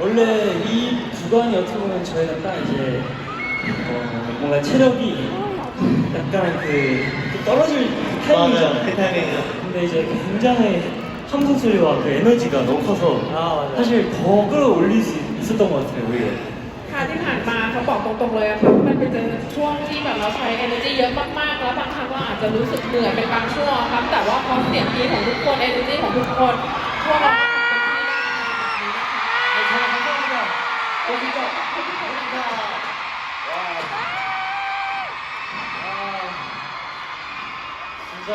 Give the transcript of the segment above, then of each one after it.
원래 이 구간이 어떻게 보면 저희가 딱 이제 어, 뭔가 체력이 약간 그, 그 떨어질 타이밍이잖아요. 그 타이밍이죠. 근데 이제 굉장히 함성 소리와 그 에너지가 너무 커서 아, 맞아요. 사실 더 끌어올릴 수 있었던 것 같아요, 오히려. ค่ะที่ผ่านมาเขาบอกตรงๆเลยอะค่ะว่ามันเป็นช่วงที่แบบเราใช้ energy เยอะมากๆ แล้วบางครั้งเราอาจจะรู้สึกเหนื่อยเป็นบางช่วงครับ แต่ว่าพอเสียงกรีดของทุกคน energy ของทุกคนพวกเรา 진짜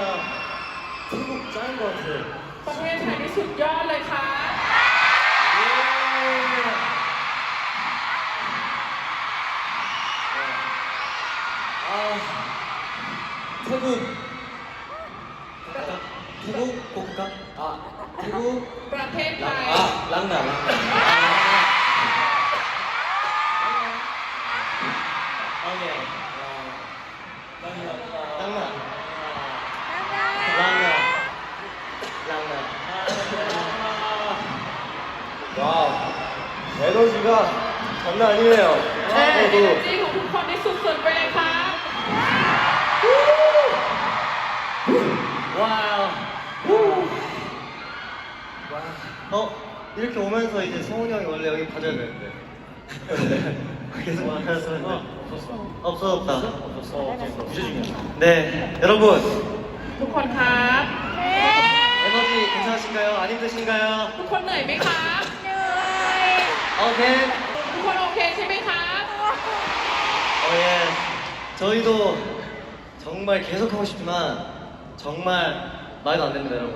태국 짱인 것 같아요. ประเทศไทยนี่สุดยอดเลยค่ะ 아, 태국. 태국 볼까? 아, 태국. ประเทศไท 랑, ย 아, 랑나, 랑나. 장난 아니네요. เอ 저도 เนอร์จีของทุกคนนี่สุดๆไปเลยค่ะ 와우. 어 이렇게 오면서 이제 성훈이 형이 원래 여기 가져야 되는데. 계속 말하셨는데 없어 없었다. 없었어 없었어. 부재중이야. 네 여러분 ทุกคนครับ 에너지 괜찮으신가요? 안 힘드신가요? ทุกคนเหนื่อยไหมคะ 오케이. ทุกคนโอเคใช่ไหมคะ 어, 예. 저희도 정말 계속 하고 싶지만 정말 말도 안 됩니다 여러분.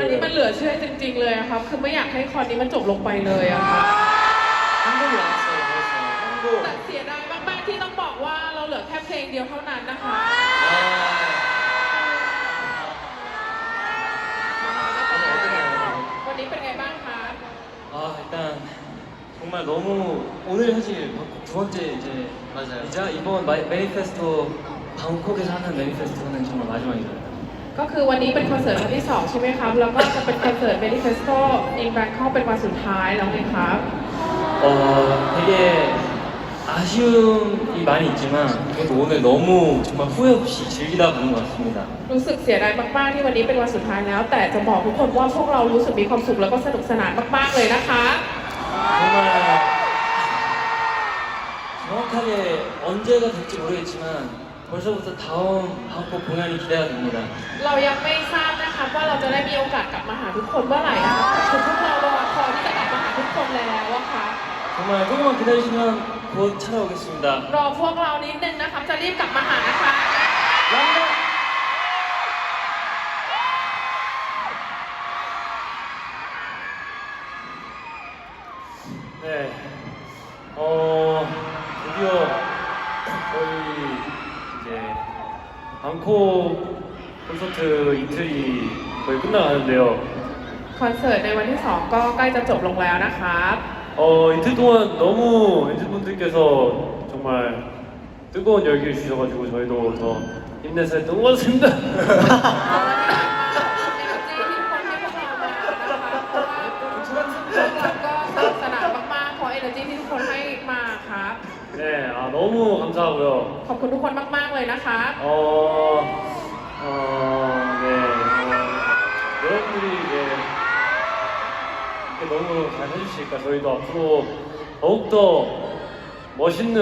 อันนี้มันเหลือเชื่อจริงๆเลยอะครับ คือไม่อยากให้คอนนี้มันจบลงไปเลยอะค่ะ 한 곡이 남았어요. 그래서 한 곡. แต่เสียดายมากๆที่ต้องบอกว่าเราเหลือแค่เพลงเดียวเท่านั้นนะคะ 아. 오늘 어떠나요? วันนี้เป็นไงบ้างคะ 아, 일단 정말 너무 오늘 사실 방콕 두 번째 이제 맞아요. 이자 이번 마, 매니페스토 방콕에서 하는 매니페스토는 정말 마지막이잖아요. ก็คือวันนี้เป็นคอนเสิร์ตวันที่สองใช่ไหมครับ แล้วก็จะเป็นคอนเสิร์ต Manifesto in Bangkok เป็นวันสุดท้ายแล้วไงครับ 어, 되게 아쉬움이 많이 있지만 그래도 오늘 너무 정말 후회 없이 즐기다 보는 것 같습니다. รู้สึกเสียดายมากๆที่วันนี้เป็นวันสุดท้ายแล้ว แต่จะบอกทุกคนว่าพวกเรารู้สึกมีความสุขแล้วก็สนุกสนานมากๆเลยนะคะ 정말 정확하게 언제가 될지 모르겠지만 벌써부터 다음 방콕 공연이 기대가 됩니다. เรายังไม่ทราบนะคะว่าเราจะได้มีโอกาสกลับมาหาทุกคนเมื่อไหร่นะคะคือพวกเรารอคอยที่จะกลับมาหาทุกคนแล้วอะค่ะ 정말 조금만 기다리시면 곧 찾아오겠습니다. รอพวกเรานิดนึงนะคะจะรีบกลับมาหานะคะ 랑라! 방콕 콘서트 이틀이 거의 끝나가는데요. คอนเสิร์ตในวันที่สองก็ใกล้จะจบลงแล้วนะครับ 어, 이틀 동안 너무 엔진분들께서 정말 뜨거운 열기를 주셔가지고 저희도 더 힘내서 했던 것 같습니다. ขอ 너무 감사하고요. ขอบคุณทุกคนมากๆเลยนะครับ 어, 어, 네, 어, 여러분들이 이제 이렇게 너무 잘 해주시니까 저희도 앞으로 더욱더 멋있는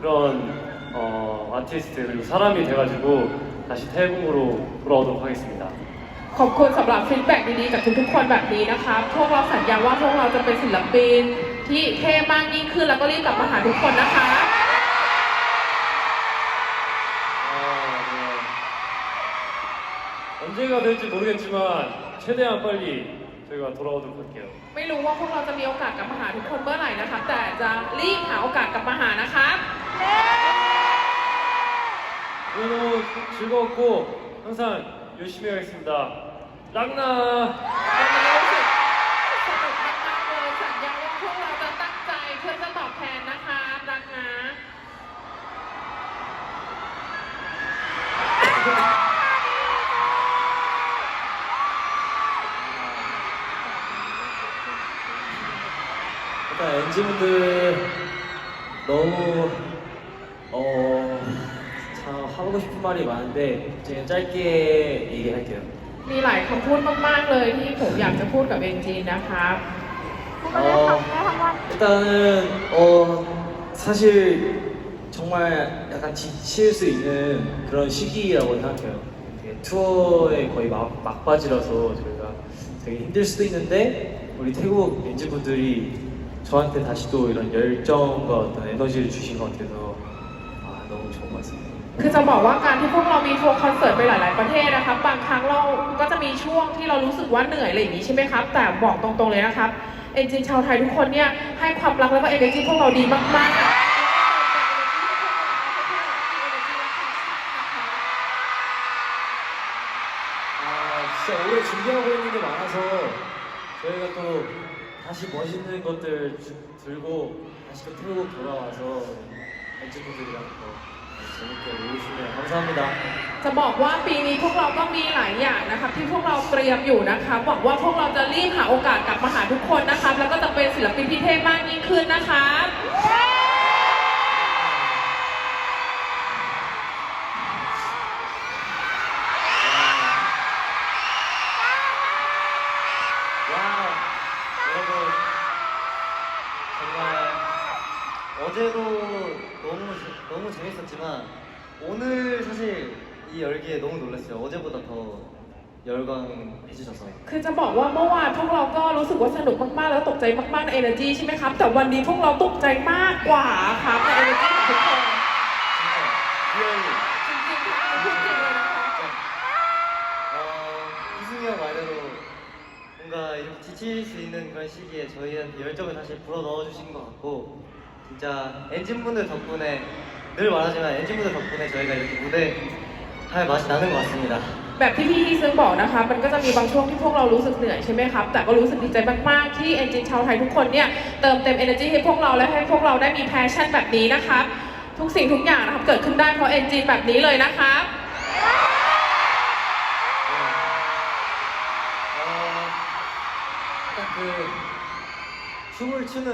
그런 어, 아티스트 그리고 사람이 돼가지고 다시 태국으로 돌아오도록 하겠습니다. ขอบคุณสำหรับฟีดแบ็กดีๆจากทุกๆคนแบบนี้นะครับ พวกเราสัญญาว่าพวกเราจะเป็นศิลปินที่เท่มากยิ่งขึ้นแล้วก็รีบกลับมาหาทุกคนนะคะ 언제가 될지 모르겠지만 최대한 빨리 저희가 돌아오도록 할게요. ไม่รู้ว่าพวกเราจะมีโอกาสกลับมาหาทุกคนเมื่อไหร่นะครับ แต่จะรีบหาโอกาสกลับมาหานะครับ 오늘 너무 즐거웠고 항상 열심히 하겠습니다. 랑나! 일단 엔지분들 너무 어, 참 하고 싶은 말이 많은데 제가 짧게 얘기할게요. มีหลายคำพูดมาก ๆ เลยที่ผมอยากจะพูดกับเอนจีนนะครับ 어, 일단은 어, 사실 정말 약간 지칠 수 있는 그런 시기라고 생각해요. 이게 투어의 거의 막, 막바지라서 저희가 되게 힘들 수도 있는데 우리 태국 엔지분들이 저한테 다시 또 이런 열정과 어떤 에너지를 주신 것 같아서 아, 너무 좋은 것 같습니다. คือจะบอกว่าการที่พวกเรามีทัวร์คอนเสิร์ตไปหลาย ๆ ประเทศนะครับบางครั้งเราก็จะมีช่วงที่เรารู้สึกว่าเหนื่อยอะไรอย่างนี้ใช่ไหมครับ แต่บอกตรง ๆ เลยนะครับ เอนจินชาวไทยทุกคนเนี่ยให้ความรักแล้วก็เอเนจีพวกเราดีมาก ๆ 아, 진짜 오래 준비하고 있는 게 많아서 저희가 또 다시 멋있는 것들 주- 들고 다시 또 태국 돌아와서 엔지분들이랑 또 재밌게 놀시면 감사합니다. จะบอกว่าปีนี้พวกเราก็มีหลายอย่างนะครับที่พวกเราเตรียมอยู่นะคะหวังว่าพวกเราจะรีบหาโอกาสกลับมาหาทุกคนนะครับแล้วก็จะเป็นศิลปินที่เท่มากยิ่งขึ้นนะครั 어제도 너무 재- 너무 재밌었지만 오늘 사실 이 열기에 너무 놀랐어요. 어제보다 더 열광해 주셔서 คือจะบอกว่าเมื่อวานพวกเราก็รู้สึกว่าสนุกมาก ๆ แล้วตกใจมาก ๆ ใน energy ใช่ไหมครับ แต่วันนี้พวกเราตกใจมากกว่าครับใน energy ของทุกคน 진짜 리얼리 จริงๆครับพูดจริงเลยนะคะ 어, 이승이 형 말대로 뭔가 이렇게 지칠 수 있는 그런 시기에 저희한테 열정을 다시 불어 넣어주신 것 같고 진짜 엔진분들 덕분에 늘 말하지만 엔진분들 덕분에 저희가 이렇게 무대 할 맛이 나는 것 같습니다. แบบที่พี่ที่ซึ่งบอกนะคะ มันก็จะมีบางช่วงที่พวกเรารู้สึกเหนื่อยใช่ไหมครับ แต่ก็รู้สึกดีใจมาก ๆ ที่เอนจินชาวไทยทุกคนเนี่ยเติมเต็ม energy ให้พวกเราและให้พวกเราได้มี passion แบบนี้นะครับ ทุกสิ่งทุกอย่างนะครับเกิดขึ้นได้เพราะเอนจินแบบนี้เลยนะครับ 어, 딱 그 춤을 추는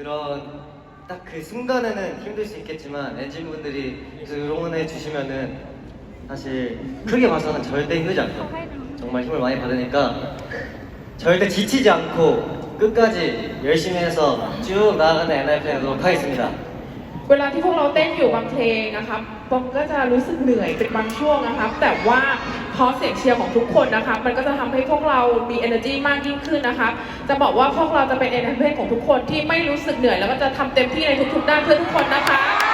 그런 딱 그 순간에는 힘들 수 있겠지만 엔진분들이 그 응원해 주시면은 사실 크게 봐서는 절대 힘들지 않고 정말 힘을 많이 받으니까 절대 지치지 않고 끝까지 열심히 해서 쭉 나아가는 엔하이픈 하도록 하겠습니다. เวลาที่พวกเราเต้นอยู่บางเพลงนะครับ ปองก็จะรู้สึกเหนื่อยเป็นบางช่วงนะคะ แต่ว่าเพราะเสียงเชียร์ของทุกคนนะคะ มันก็จะทำให้พวกเรามี energy มากยิ่งขึ้นนะคะ จะบอกว่าพวกเราจะเป็น energy ของทุกคนที่ไม่รู้สึกเหนื่อย แล้วก็จะทำเต็มที่ในทุกๆด้านเพื่อทุกคนนะคะ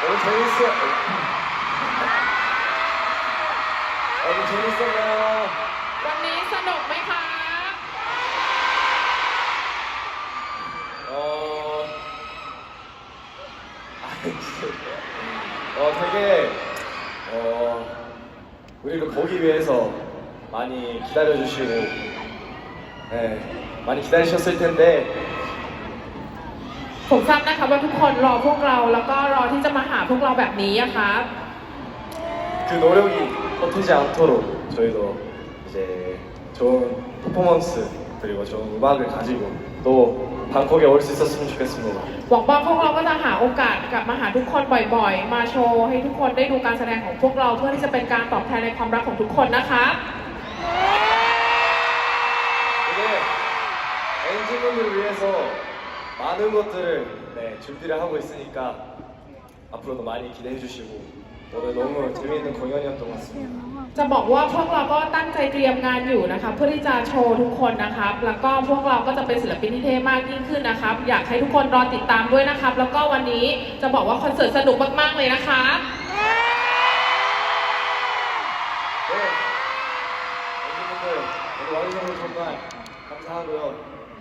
너무 재밌어. 너무 재밌었나요? วันนี้สนุกไหมคะ 어, 아, 어 되게 어 우리를 보기 위해서 많이 기다려 주시고, 네, 많이 기다리셨을 텐데 ผมทราบนะคะว่าทุกคนรอพวกเราแล้วก็รอที่จะมาหาพวกเราแบบนี้อะครับ 그 노력이 헛되지 않도록 저희도 이제 좋은 퍼포먼스 그리고 좋은 음악을 가지고 또 방콕에 올 수 있었으면 좋겠습니다. หวังว่าพวกเราก็จะหาโอกาสกลับมาหาทุกคนบ่อยๆ มาโชว์ให้ทุกคนได้ดูการแสดงของพวกเราเพื่อที่จะเป็นการตอบแทนในความรักของทุกคนนะคะ 이게 엔진분을 위해서 많은 것들을 네, 준비를 하고 있으니까 앞으로도 많이 기대해 주시고 오늘 너무 재미있는 공연이었던 것 같습니다. จะบอกว่าพวกเราก็ตั้งใจเตรียมงานอยู่นะคะเพื่อที่จะโชว์ทุกคนนะครับ แล้วก็พวกเราก็จะเป็นศิลปินที่เท่มากยิ่งขึ้นนะครับ อยากให้ทุกคนรอติดตามด้วยนะครับ แล้วก็วันนี้จะบอกว่าคอนเสิร์ตสนุกมากๆเลยนะคะ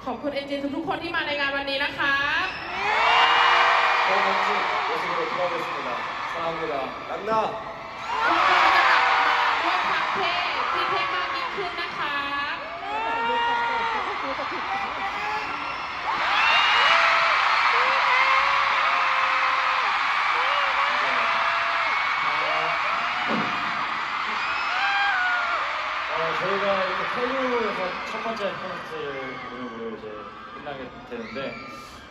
อบคุณเอ็นจีทุกๆคนที่มาในงานวันนี้นะคะ 다음 주 모습으로 돌아오겠습니다. 사랑합니다. 랑나! พวกเราจะกลับมาด้วยความเท่ที่เท่มากยิ่งขึ้นนะคะ 네, 번째 콘서트로 이제 끝나게 되는데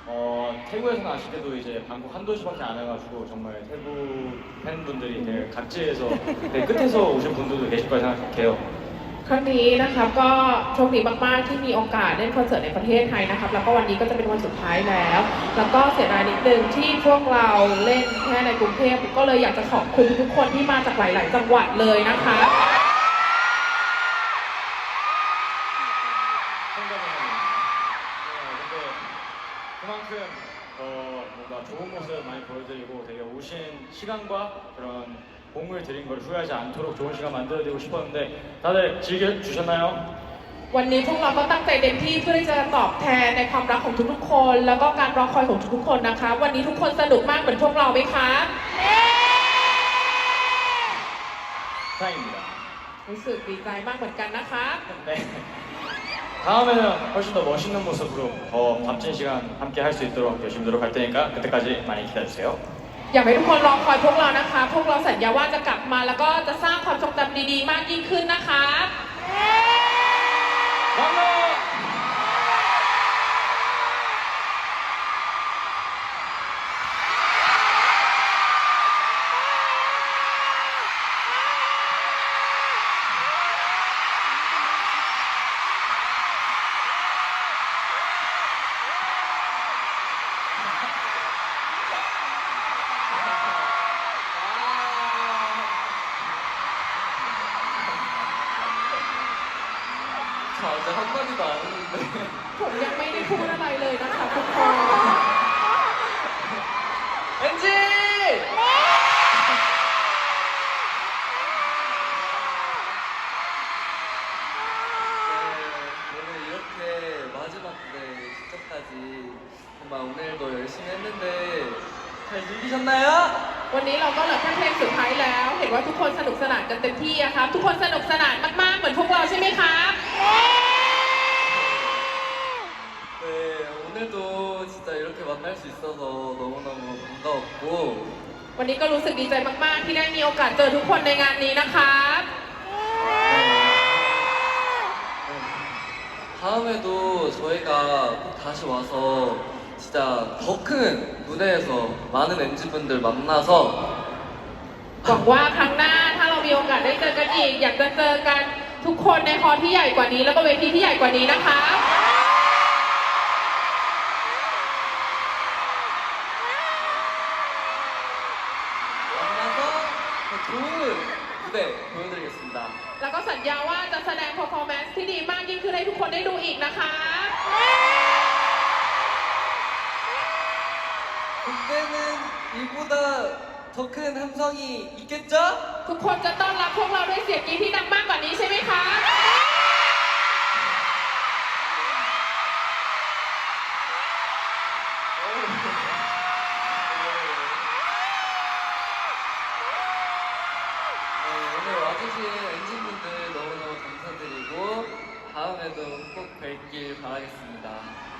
어, 태국에서는 아쉽게도 이제 방콕 한 도시밖에 안 해가지고 정말 태국 팬분들이 되게 각지에서 되게 끝에서 오신 분들도 계실 거라 생각해요. ครั้งนี้นะครับก็โชคดีมากๆที่มีโอกาสเล่นคอนเสิร์ตในประเทศไทยนะครับ แล้วก็วันนี้ก็จะเป็นวันสุดท้ายแล้ว แล้วก็เสียดายนิดนึงที่พวกเราเล่นแค่ในกรุงเทพก็เลยอยากจะขอบคุณทุกๆคนที่มาจากหลาย ๆ จังหวัดเลยนะคะ 어, 뭔가 좋은 모습 많이 보여드리고 되게 오신 시간과 그런 공을 들인 걸 후회하지 않도록 좋은 시간 만들어드리고 싶었는데 다들 즐겨주셨나요? วันนี้พวกเราก็ตั้งใจเต็มที่เพื่อที่จะตอบแทนในความรักของทุกๆคน แล้วก็การรอคอยของทุกๆคนนะคะ วันนี้ทุกคนสนุกมากเหมือนพวกเราไหมคะ 다행입니다. รู้สึกดีใจมากเหมือนกันนะคะ 네. 다음에는 훨씬 더 멋있는 모습으로 더 값진 시간 함께 할 수 있도록 열심히 노력할 테니까 그때까지 많이 기다려주세요. อยากให้ทุกคนรอคอยพวกเรานะคะ พวกเราสัญญาว่าจะกลับมา แล้วก็จะสร้างความทรงจำดีๆ มากยิ่งขึ้นนะคะ 감사합 네, 직전까지 정말 오늘도 열심히 했는데 잘 즐기셨나요? วันนี้เราก็เหลือแค่เพลงสุดท้ายแล้ว เห็นว่าทุกคนสนุกสนานกันเต็มที่อะครับทุกคนสนุกสนานมากๆ เหมือนพวกเราใช่ไหมครับ 네, 오늘도 진짜 이렇게 만날 수 있어서 너무너무 반가웠고 วันนี้ก็รู้สึกดีใจมากๆ ที่ได้มีโอกาสเจอทุกคนในงานนี้นะครับ 다음에도 저희가 꼭 다시 와서 진짜 더 큰 무대에서 많은 엔지분들 만나서 หวังว่าครั้งหน้าถ้าเรามีโอกาสได้เจอกันอีก อยากจะเจอกันทุกคนในฮอลล์ที่ใหญ่กว่านี้ แล้วก็เวทีที่ใหญ่กว่านี้นะคะ 이보다 더 큰 함성이 있겠죠? ทุกคนจะต้อนรับพวกเราด้วยเสียงกรี๊ดที่ดังมากกว่านี้ใช่ไหมคะ 네, 오늘 와주신 엔진분들 너무너무 감사드리고 다음에도 꼭 뵐길 바라겠습니다.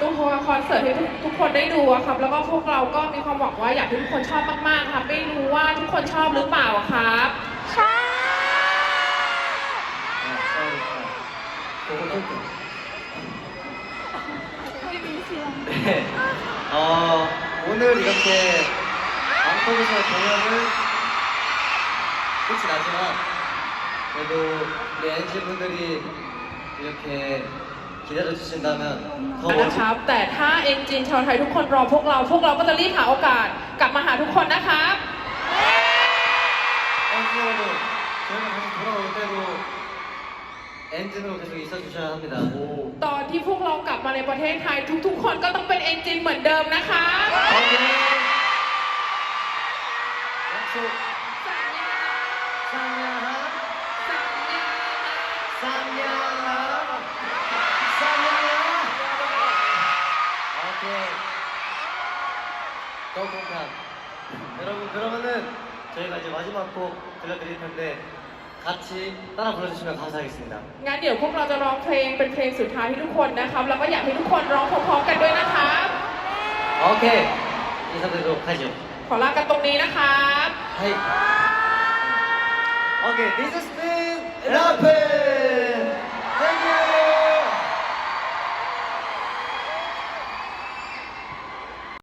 ตัวคอนเสิร์ตให้ทุกทุกคนได้ดูอะครับ แล้วก็พวกเราก็มีความหวังว่าอยากให้ทุกคนชอบมากๆครับไม่รู้ว่าทุกคนชอบหรือเปล่าครับ 아, 싸우겠다. 그거 할 때. 네. 어, 오늘 이렇게 방콕에서 공연을 끝이 나지만 그래도 우리 엔진분들이 이렇게 기다려주신다면 더 นะ 멋진 ครับ แต่ถ้าเอนจินชาวไทยทุกคนรอพวกเรา พวกเราก็จะรีบหาโอกาส กลับมาหาทุกคนนะครับ 엔진으로 저희가 다시 돌아올 때도 엔진으로 계속 있어주셔야 합니다. ตอนที่พวกเรากลับมาในประเทศไทย ทุกๆ คนก็ต้องเป็นเอนจินเหมือนเดิมนะคะ 오늘 약속 오케이 더콩탕. 여러분 그러면은 저희가 이제 마지막 곡 들려드릴 텐데 같이 따라 불러주시면 감사하겠습니다. งั้นเดี๋ยวพวกเราจะร้องเพลงเป็นเพลงสุดท้ายให้ทุกคนนะครับ แล้วก็อยากให้ทุกคนร้องพร้อมๆกันด้วยนะครับ 오케이 인사드리도록 하죠. ขอลากันตรงนี้นะครับ 하이. 오케이, this has been 라페.